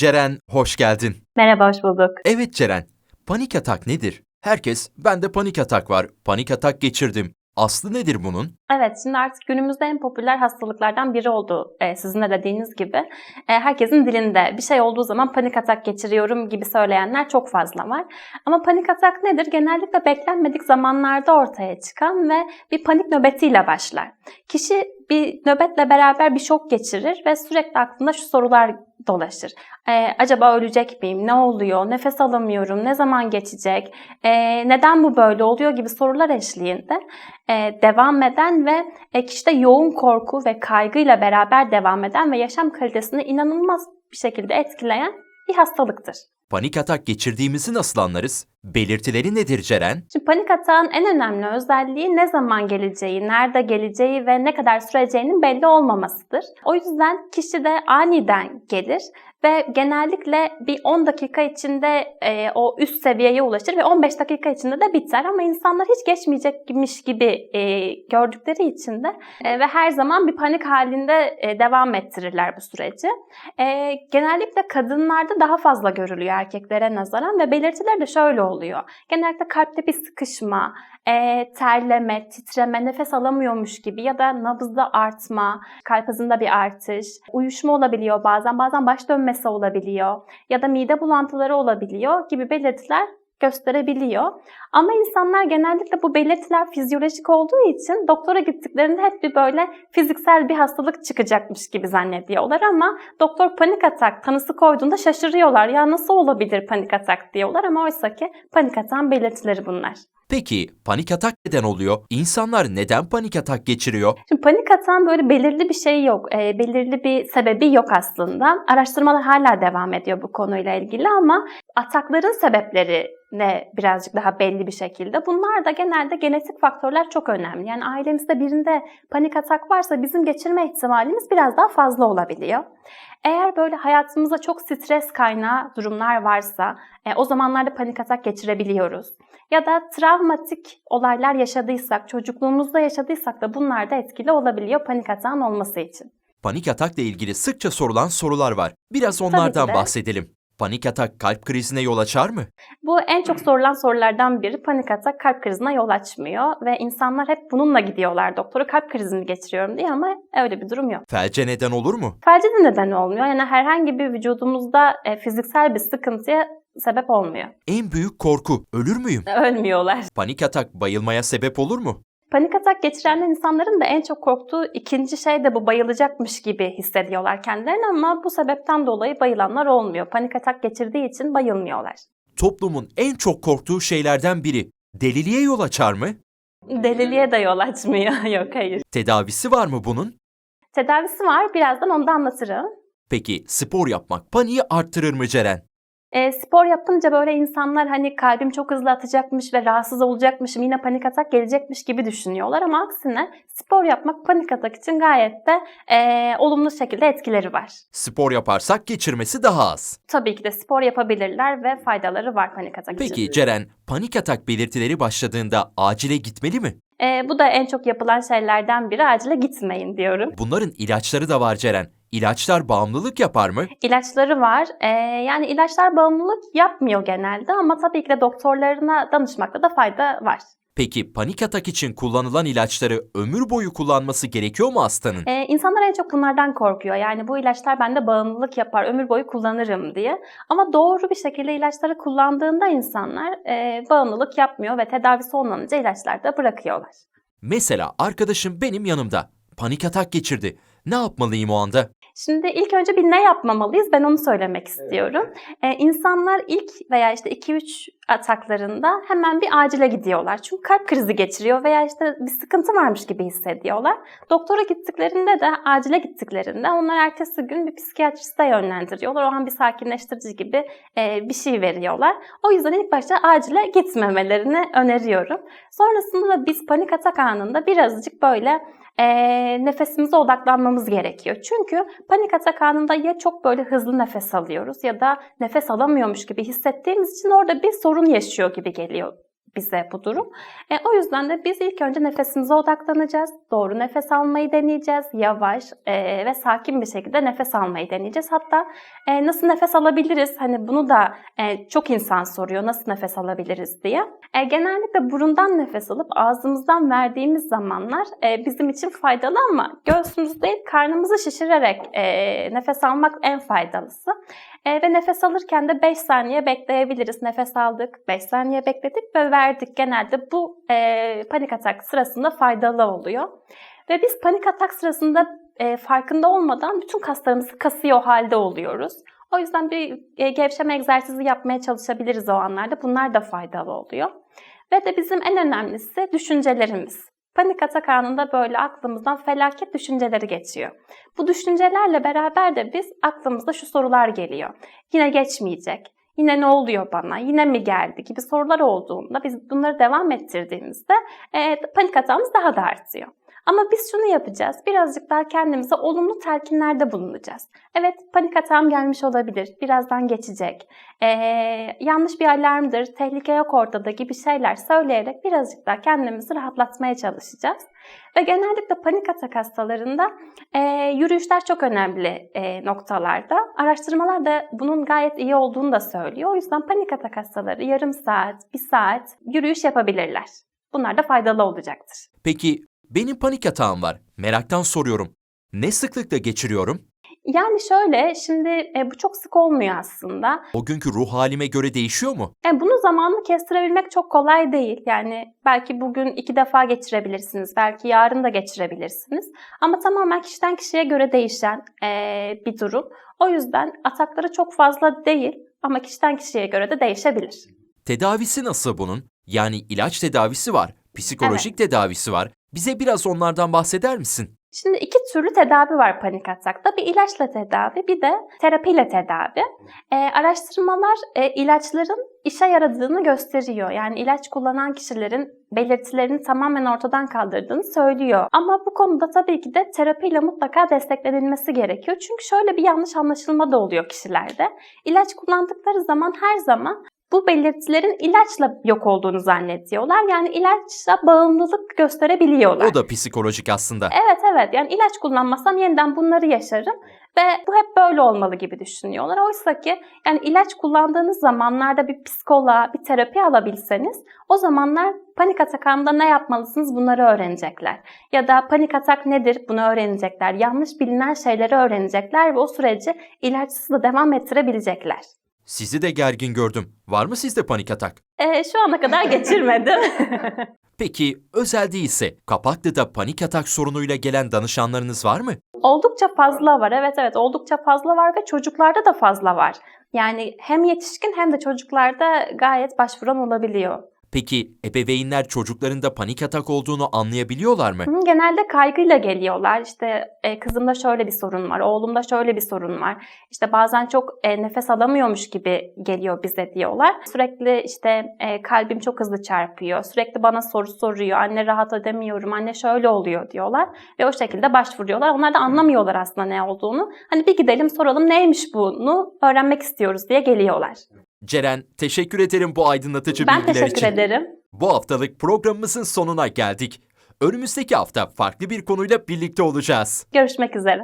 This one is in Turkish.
Ceren, hoş geldin. Merhaba, hoş bulduk. Evet Ceren, panik atak nedir? Herkes, bende panik atak var, panik atak geçirdim. Aslı nedir bunun? Evet, şimdi artık günümüzde en popüler hastalıklardan biri oldu. Ee, sizin de dediğiniz gibi. Ee, herkesin dilinde bir şey olduğu zaman panik atak geçiriyorum gibi söyleyenler çok fazla var. Ama panik atak nedir? Genellikle beklenmedik zamanlarda ortaya çıkan ve bir panik nöbetiyle başlar. Kişi bir nöbetle beraber bir şok geçirir ve sürekli aklında şu sorular dolaşır. Ee, acaba ölecek miyim? Ne oluyor? Nefes alamıyorum. Ne zaman geçecek? Ee, neden bu böyle oluyor gibi sorular eşliğinde e, devam eden ve e, kişide yoğun korku ve kaygıyla beraber devam eden ve yaşam kalitesini inanılmaz bir şekilde etkileyen bir hastalıktır. Panik atak geçirdiğimizi nasıl anlarız? Belirtileri nedir Ceren? Şimdi panik atağın en önemli özelliği ne zaman geleceği, nerede geleceği ve ne kadar süreceğinin belli olmamasıdır. O yüzden kişi de aniden gelir ve genellikle bir 10 dakika içinde e, o üst seviyeye ulaşır ve 15 dakika içinde de biter ama insanlar hiç geçmeyecekmiş gibi e, gördükleri için de e, ve her zaman bir panik halinde e, devam ettirirler bu süreci. E, genellikle kadınlarda daha fazla görülüyor erkeklere nazaran ve belirtileri de şöyle oluyor. Genellikle kalpte bir sıkışma, e, terleme, titreme, nefes alamıyormuş gibi ya da nabızda artma, kalp hızında bir artış, uyuşma olabiliyor bazen, bazen baş dönmesi olabiliyor ya da mide bulantıları olabiliyor gibi belirtiler gösterebiliyor. Ama insanlar genellikle bu belirtiler fizyolojik olduğu için doktora gittiklerinde hep bir böyle fiziksel bir hastalık çıkacakmış gibi zannediyorlar ama doktor panik atak tanısı koyduğunda şaşırıyorlar. Ya nasıl olabilir panik atak diyorlar ama oysa ki panik atağın belirtileri bunlar. Peki panik atak neden oluyor? İnsanlar neden panik atak geçiriyor? Şimdi panik atağın böyle belirli bir şey yok, e, belirli bir sebebi yok aslında. Araştırmalar hala devam ediyor bu konuyla ilgili ama atakların sebepleri ne birazcık daha belli bir şekilde. Bunlar da genelde genetik faktörler çok önemli. Yani ailemizde birinde panik atak varsa bizim geçirme ihtimalimiz biraz daha fazla olabiliyor. Eğer böyle hayatımızda çok stres kaynağı durumlar varsa e, o zamanlarda panik atak geçirebiliyoruz. Ya da travmatik olaylar yaşadıysak, çocukluğumuzda yaşadıysak da bunlar da etkili olabiliyor panik atağın olması için. Panik atakla ilgili sıkça sorulan sorular var. Biraz onlardan de. bahsedelim. Panik atak kalp krizine yol açar mı? Bu en çok sorulan sorulardan biri. Panik atak kalp krizine yol açmıyor ve insanlar hep bununla gidiyorlar doktora kalp krizini geçiriyorum diye ama öyle bir durum yok. Felce neden olur mu? Felce de neden olmuyor. Yani herhangi bir vücudumuzda e, fiziksel bir sıkıntıya sebep olmuyor. En büyük korku ölür müyüm? Ölmüyorlar. Panik atak bayılmaya sebep olur mu? Panik atak geçiren insanların da en çok korktuğu ikinci şey de bu bayılacakmış gibi hissediyorlar kendilerini ama bu sebepten dolayı bayılanlar olmuyor. Panik atak geçirdiği için bayılmıyorlar. Toplumun en çok korktuğu şeylerden biri deliliğe yol açar mı? Deliliğe de yol açmıyor. Yok hayır. Tedavisi var mı bunun? Tedavisi var. Birazdan onu da anlatırım. Peki spor yapmak paniği arttırır mı Ceren? E, spor yapınca böyle insanlar hani kalbim çok hızlı atacakmış ve rahatsız olacakmışım yine panik atak gelecekmiş gibi düşünüyorlar ama aksine spor yapmak panik atak için gayet de e, olumlu şekilde etkileri var. Spor yaparsak geçirmesi daha az. Tabii ki de spor yapabilirler ve faydaları var panik atak için. Peki Ceren, panik atak belirtileri başladığında acile gitmeli mi? E, bu da en çok yapılan şeylerden biri acile gitmeyin diyorum. Bunların ilaçları da var Ceren. İlaçlar bağımlılık yapar mı? İlaçları var. E, yani ilaçlar bağımlılık yapmıyor genelde ama tabii ki de doktorlarına danışmakta da fayda var. Peki panik atak için kullanılan ilaçları ömür boyu kullanması gerekiyor mu hastanın? Ee, insanlar en çok bunlardan korkuyor. Yani bu ilaçlar bende bağımlılık yapar, ömür boyu kullanırım diye. Ama doğru bir şekilde ilaçları kullandığında insanlar e, bağımlılık yapmıyor ve tedavisi olmayınca ilaçları da bırakıyorlar. Mesela arkadaşım benim yanımda. Panik atak geçirdi. Ne yapmalıyım o anda? Şimdi ilk önce bir ne yapmamalıyız ben onu söylemek istiyorum. Ee, insanlar ilk veya işte 2-3 ataklarında hemen bir acile gidiyorlar. Çünkü kalp krizi geçiriyor veya işte bir sıkıntı varmış gibi hissediyorlar. Doktora gittiklerinde de acile gittiklerinde onlar ertesi gün bir psikiyatriste yönlendiriyorlar. O an bir sakinleştirici gibi e, bir şey veriyorlar. O yüzden ilk başta acile gitmemelerini öneriyorum. Sonrasında da biz panik atak anında birazcık böyle e, nefesimize odaklanmamız gerekiyor. Çünkü panik atak anında ya çok böyle hızlı nefes alıyoruz ya da nefes alamıyormuş gibi hissettiğimiz için orada bir sorun yaşıyor gibi geliyor bize bu durum. E, o yüzden de biz ilk önce nefesimize odaklanacağız. Doğru nefes almayı deneyeceğiz. Yavaş e, ve sakin bir şekilde nefes almayı deneyeceğiz. Hatta e, nasıl nefes alabiliriz? Hani bunu da e, çok insan soruyor. Nasıl nefes alabiliriz diye. E, genellikle burundan nefes alıp ağzımızdan verdiğimiz zamanlar e, bizim için faydalı ama göğsümüz değil karnımızı şişirerek e, nefes almak en faydalısı. E, ve nefes alırken de 5 saniye bekleyebiliriz. Nefes aldık, 5 saniye bekledik ve verdik. Genelde bu e, panik atak sırasında faydalı oluyor. Ve biz panik atak sırasında e, farkında olmadan bütün kaslarımızı kasıyor halde oluyoruz. O yüzden bir e, gevşeme egzersizi yapmaya çalışabiliriz o anlarda. Bunlar da faydalı oluyor. Ve de bizim en önemlisi düşüncelerimiz. Panik atak anında böyle aklımızdan felaket düşünceleri geçiyor. Bu düşüncelerle beraber de biz aklımızda şu sorular geliyor. Yine geçmeyecek. Yine ne oluyor bana? Yine mi geldi? gibi sorular olduğunda biz bunları devam ettirdiğimizde e, panik atağımız daha da artıyor. Ama biz şunu yapacağız. Birazcık daha kendimize olumlu telkinlerde bulunacağız. Evet panik atağım gelmiş olabilir. Birazdan geçecek. Ee, yanlış bir alarmdır. Tehlike yok ortada gibi şeyler söyleyerek birazcık daha kendimizi rahatlatmaya çalışacağız. Ve genellikle panik atak hastalarında e, yürüyüşler çok önemli e, noktalarda. Araştırmalar da bunun gayet iyi olduğunu da söylüyor. O yüzden panik atak hastaları yarım saat, bir saat yürüyüş yapabilirler. Bunlar da faydalı olacaktır. Peki benim panik atağım var. Meraktan soruyorum. Ne sıklıkla geçiriyorum? Yani şöyle, şimdi e, bu çok sık olmuyor aslında. O günkü ruh halime göre değişiyor mu? E, bunu zamanlı kestirebilmek çok kolay değil. Yani belki bugün iki defa geçirebilirsiniz, belki yarın da geçirebilirsiniz. Ama tamamen kişiden kişiye göre değişen e, bir durum. O yüzden atakları çok fazla değil ama kişiden kişiye göre de değişebilir. Tedavisi nasıl bunun? Yani ilaç tedavisi var, psikolojik tedavisi var. Bize biraz onlardan bahseder misin? Şimdi iki türlü tedavi var panik atakta. Bir ilaçla tedavi, bir de terapiyle tedavi. Ee, araştırmalar e, ilaçların işe yaradığını gösteriyor. Yani ilaç kullanan kişilerin belirtilerini tamamen ortadan kaldırdığını söylüyor. Ama bu konuda tabii ki de terapiyle mutlaka desteklenilmesi gerekiyor. Çünkü şöyle bir yanlış anlaşılma da oluyor kişilerde. İlaç kullandıkları zaman her zaman bu belirtilerin ilaçla yok olduğunu zannediyorlar. Yani ilaçla bağımlılık gösterebiliyorlar. O da psikolojik aslında. Evet evet yani ilaç kullanmasam yeniden bunları yaşarım ve bu hep böyle olmalı gibi düşünüyorlar. Oysa ki yani ilaç kullandığınız zamanlarda bir psikoloğa, bir terapi alabilseniz o zamanlar panik atak anında ne yapmalısınız bunları öğrenecekler. Ya da panik atak nedir bunu öğrenecekler. Yanlış bilinen şeyleri öğrenecekler ve o süreci ilaçsız da devam ettirebilecekler. Sizi de gergin gördüm. Var mı sizde panik atak? Ee, şu ana kadar geçirmedim. Peki özel değilse Kapaklı'da panik atak sorunuyla gelen danışanlarınız var mı? Oldukça fazla var. Evet evet oldukça fazla var ve çocuklarda da fazla var. Yani hem yetişkin hem de çocuklarda gayet başvuran olabiliyor. Peki ebeveynler çocuklarında panik atak olduğunu anlayabiliyorlar mı? Hı, Genelde kaygıyla geliyorlar. İşte e, kızımda şöyle bir sorun var, oğlumda şöyle bir sorun var. İşte bazen çok e, nefes alamıyormuş gibi geliyor bize diyorlar. Sürekli işte e, kalbim çok hızlı çarpıyor. Sürekli bana soru soruyor. Anne rahat edemiyorum, anne şöyle oluyor diyorlar. Ve o şekilde başvuruyorlar. Onlar da anlamıyorlar aslında ne olduğunu. Hani bir gidelim soralım neymiş bunu öğrenmek istiyoruz diye geliyorlar. Ceren, teşekkür ederim bu aydınlatıcı Ben bilgiler teşekkür için. ederim. Bu haftalık programımızın sonuna geldik. Önümüzdeki hafta farklı bir konuyla birlikte olacağız. Görüşmek üzere.